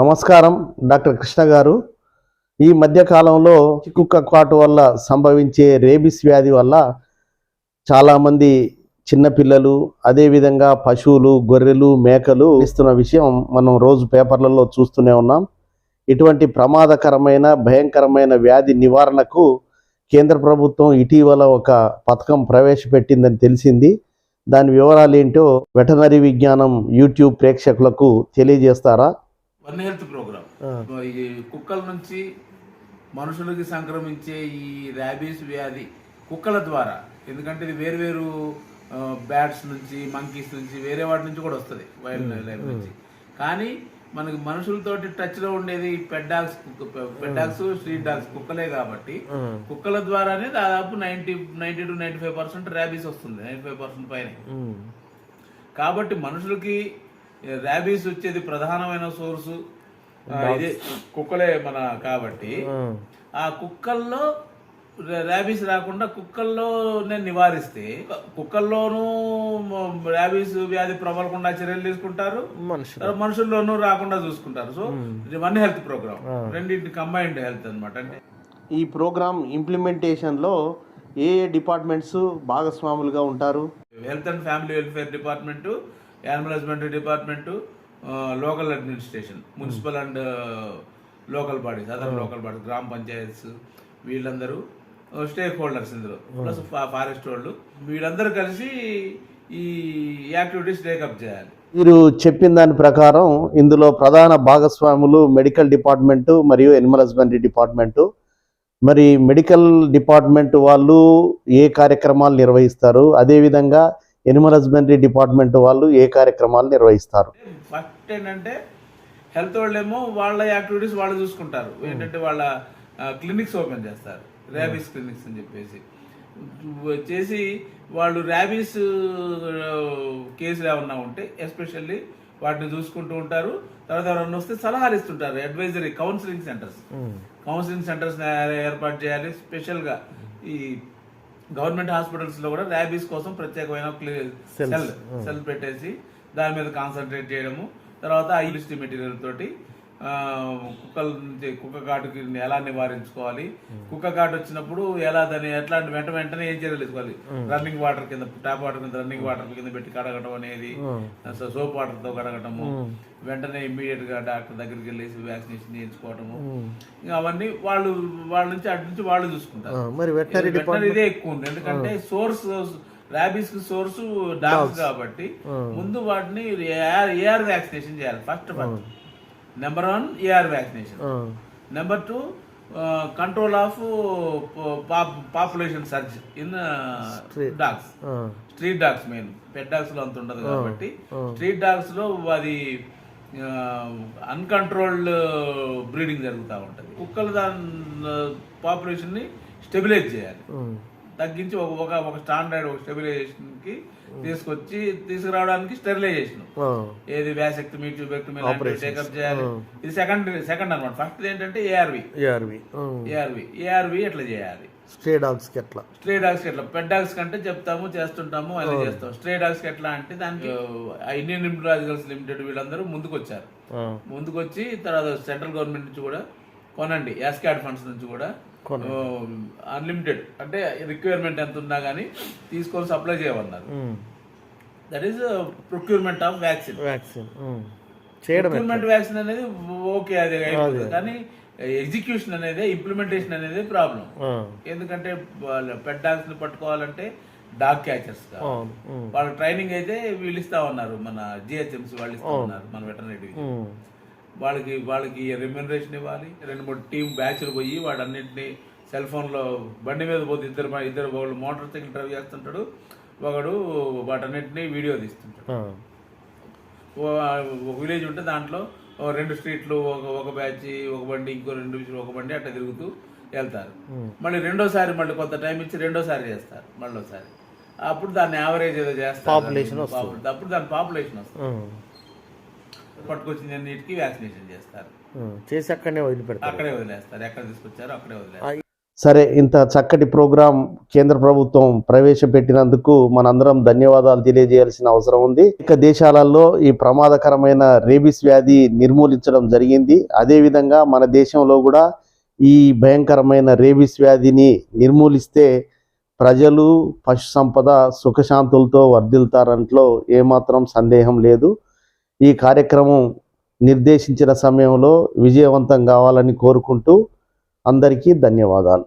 నమస్కారం డాక్టర్ కృష్ణ గారు. ఈ మధ్యకాలంలో కుక్క కాటు వల్ల సంభవించే రేబిస్ వ్యాధి వల్ల చాలామంది చిన్నపిల్లలు అదేవిధంగా పశువులు గొర్రెలు మేకలు ఇస్తున్న విషయం మనం రోజు పేపర్లలో చూస్తూనే ఉన్నాం. ఇటువంటి ప్రమాదకరమైన భయంకరమైన వ్యాధి నివారణకు కేంద్ర ప్రభుత్వం ఇటీవల ఒక పథకం ప్రవేశపెట్టిందని తెలిసింది. దాని వివరాలు ఏంటో వెటనరీ విజ్ఞానం యూట్యూబ్ ప్రేక్షకులకు తెలియజేస్తారా? వన్ హెల్త్ ప్రోగ్రామ్ ఈ కుక్కల నుంచి మనుషులకి సంక్రమించే ఈ ర్యాబీస్ వ్యాధి కుక్కల ద్వారా ఎందుకంటే ఇది వేరు వేరు బ్యాట్స్ నుంచి మంకీస్ నుంచి వేరే వాటి నుంచి కూడా వస్తుంది వైల్డ్ లైఫ్ నుంచి. కానీ మనకి మనుషులతోటి టచ్లో ఉండేది పెడ్ డాగ్స్ పెడ్ డాగ్స్ స్ట్రీట్ డాగ్స్ కుక్కలే కాబట్టి కుక్కల ద్వారానే దాదాపు ninety ninety to ninety five percent rabies వస్తుంది నైన్టీ ఫైవ్ పర్సెంట్ పైన కాబట్టి మనుషులకి ర్యాబీస్ వచ్చేది ప్రధానమైన సోర్సు ఇదే కుక్కలే మన కాబట్టి ఆ కుక్కల్లో ర్యాబీస్ రాకుండా కుక్కల్లోనే నివారిస్తే కుక్కల్లోనూ ర్యాబీస్ వ్యాధి ప్రబలకుండా చర్యలు తీసుకుంటారు. మనుషుల్లోనూ రాకుండా చూసుకుంటారు. సో ఇది వన్ హెల్త్ ప్రోగ్రామ్. రెండింటి కంబైన్డ్ హెల్త్ అన్నమాట అంటే. ఈ ప్రోగ్రామ్ ఇంప్లిమెంటేషన్లో ఏ ఏ డిపార్ట్మెంట్స్ భాగస్వాములుగా ఉంటారు? Health and family welfare department animal husbandry department local administration municipal and local bodies other local bodies గ్రామ పంచాయత్స్ వీళ్ళందరూ స్టేక్ హోల్డర్స్ ఇందులో. ప్లస్ ఫారెస్ట్ వాళ్ళు. వీళ్ళందరూ కలిసి ఈ యాక్టివిటీస్ టేకప్ చేయాలి. మీరు చెప్పిన దాని ప్రకారం ఇందులో ప్రధాన భాగస్వాములు మెడికల్ డిపార్ట్మెంటు మరియు ఎనిమల్ హస్బెండరీ డిపార్ట్మెంటు. మరి మెడికల్ డిపార్ట్మెంట్ వాళ్ళు ఏ కార్యక్రమాలు నిర్వహిస్తారు? అదేవిధంగా ఎనిమల్ హస్బెండరీ డిపార్ట్మెంట్ వాళ్ళు ఏ కార్యక్రమాలు నిర్వహిస్తారు? ఫస్ట్ ఏంటంటే హెల్త్ వాళ్ళేమో వాళ్ళ యాక్టివిటీస్ వాళ్ళు చూసుకుంటారు. ఏంటంటే వాళ్ళ క్లినిక్స్ ఓపెన్ చేస్తారు. ర్యాబీస్ క్లినిక్స్ అని చెప్పేసి. చేసి వాళ్ళు ర్యాబీస్ కేసులు ఏమన్నా ఉంటే ఎస్పెషల్లీ వాటిని చూసుకుంటూ ఉంటారు. తర్వాత ఎవరన్నా వస్తే సలహాలు ఇస్తుంటారు. Advisory counselling centres. Counselling centres ఏర్పాటు చేయాలి. స్పెషల్గా ఈ గవర్నమెంట్ హాస్పిటల్స్లో కూడా ర్యాబీస్ కోసం ప్రత్యేకమైన సెల్ సెల్ పెట్టేసి దాని మీద కాన్సన్ట్రేట్ చేయడము. తర్వాత ఐలిస్టి మెటీరియల్ తోటి కుక్కల నుంచి కుక్క కాటుకి ఎలా నివారించుకోవాలి. కుక్క కాటు వచ్చినప్పుడు ఎలా దాన్ని ఎట్లాంటి వెంట వెంటనే ఏం చర్యలు తీసుకోవాలి రన్నింగ్ వాటర్ కింద ట్యాప్ వాటర్ కింద రన్నింగ్ వాటర్ కింద పెట్టి కడగటం అనేది సోప్ వాటర్తో కడగటము వెంటనే ఇమ్మీడియట్గా డాక్టర్ దగ్గరికి వెళ్ళేసి వ్యాక్సినేషన్ చేయించుకోవటము. అవన్నీ వాళ్ళు వాళ్ళ నుంచి అటు నుంచి వాళ్ళు చూసుకుంటారు. మరి వెటనరీ వెటనరీ ఇదే ఎక్కువ ఉంది ఎందుకంటే సోర్స్ ర్యాబీస్కి సోర్స్ డాగ్స్ కాబట్టి ముందు వాటిని ఏఆర్ వ్యాక్సినేషన్ చేయాలి. First first. Number one AR vaccination number two control of population search in dogs street dogs main pet డాగ్స్లో అంత ఉండదు కాబట్టి స్ట్రీట్ డాగ్స్లో అది అన్కంట్రోల్డ్ బ్రీడింగ్ జరుగుతూ ఉంటది. కుక్కలు దాని పాపులేషన్ని స్టెబిలైజ్ చేయాలి. తగ్గించి ఒక ఒక ఒక స్టాండర్డ్ ఒక స్టెబిలైజేషన్కి తీసుకొచ్చి తీసుకురావడానికి స్టెరిలైజేషన్. ఏది వ్యాసెక్టమీ ట్యూబెక్టమీ టేకప్ చేయాలి. ఇది సెకండ్ సెకండ్ అన్నమాట. ఫస్ట్ ఏంటంటే ఏఆర్వి ఏఆర్వి ఏఆర్వి ఏఆర్వి ఎట్లా చేయాలి? స్టే డాగ్స్కి ఎట్లా? స్ట్రే డాగ్స్ ఎట్లా? పెట్ డాగ్స్ కంటే చెప్తాము చేస్తుంటాము అది చేస్తాం. స్ట్రే డాగ్స్ ఎట్లా అంటే దానికి ఇండియన్ ఇంప్లాజికల్స్ లిమిటెడ్ వీళ్ళందరూ ముందుకు వచ్చారు ముందుకు వచ్చి తర్వాత సెంట్రల్ గవర్నమెంట్ నుంచి కూడా కొనండి. యాస్కాడ్ ఫండ్స్ నుంచి కూడా. అన్లిమిటెడ్. అంటే రిక్వైర్మెంట్ ఎంత ఉన్నా కానీ తీసుకొని సప్లై చేయమన్నారు. That is procurement of vaccine vaccine procurement vaccine అనేది ఓకే అది కానీ ఎగ్జిక్యూషన్ అనేది ఇంప్లిమెంటేషన్ అనేది ప్రాబ్లం ఎందుకంటే పెట్ని పట్టుకోవాలంటే డాగ్ క్యాచర్స్ వాళ్ళ ట్రైనింగ్ అయితే వీళ్ళు ఇస్తా ఉన్నారు. మన జిహెచ్ఎంసీ వాళ్ళు ఇస్తా ఉన్నారు. మన వెటర్నరీ వాళ్ళకి వాళ్ళకి రెమ్యునరేషన్ ఇవ్వాలి. రెండు మూడు టీమ్ బ్యాచ్లు పోయి వాడన్నింటినీ సెల్ ఫోన్లో బండి మీద పోతే ఇద్దరు ఇద్దరు వాళ్ళు మోటార్ సైకిల్ డ్రైవ్ చేస్తుంటాడు. ఒకడు వాటన్నిటిని వీడియో తీస్తుంటాడు. ఒక విలేజ్ ఉంటే దాంట్లో రెండు స్ట్రీట్లు ఒక ఒక బ్యాచ్ ఒక బండి ఇంకో రెండు ఒక బండి అట్లా తిరుగుతూ వెళ్తారు. మళ్ళీ రెండోసారి మళ్ళీ కొంత టైం ఇచ్చి రెండోసారి చేస్తారు మళ్ళీసారి. అప్పుడు దాన్ని యావరేజ్ ఏదో చేస్తారు. పాపులేషన్ అప్పుడు దాని పాపులేషన్ వస్తుంది. పట్టుకొచ్చిన అన్నిటికీ వ్యాక్సినేషన్ చేస్తారు. చేసి అక్కడనే వదిలిపెడతారు. అక్కడే వదిలేస్తారు. ఎక్కడ తీసుకొచ్చారో అక్కడే వదిలేస్తారు. సరే ఇంత చక్కటి ప్రోగ్రాం కేంద్ర ప్రభుత్వం ప్రవేశపెట్టినందుకు మనందరం ధన్యవాదాలు తెలియజేయాల్సిన అవసరం ఉంది. ఇక దేశాలలో ఈ ప్రమాదకరమైన రేబిస్ వ్యాధి నిర్మూలించడం జరిగింది. అదేవిధంగా మన దేశంలో కూడా ఈ భయంకరమైన రేబిస్ వ్యాధిని నిర్మూలిస్తే ప్రజలు పశు సంపద సుఖశాంతులతో వర్ధిల్తారంట్లో ఏమాత్రం సందేహం లేదు. ఈ కార్యక్రమం నిర్దేశించిన సమయంలో విజయవంతం కావాలని కోరుకుంటూ అందరికీ ధన్యవాదాలు.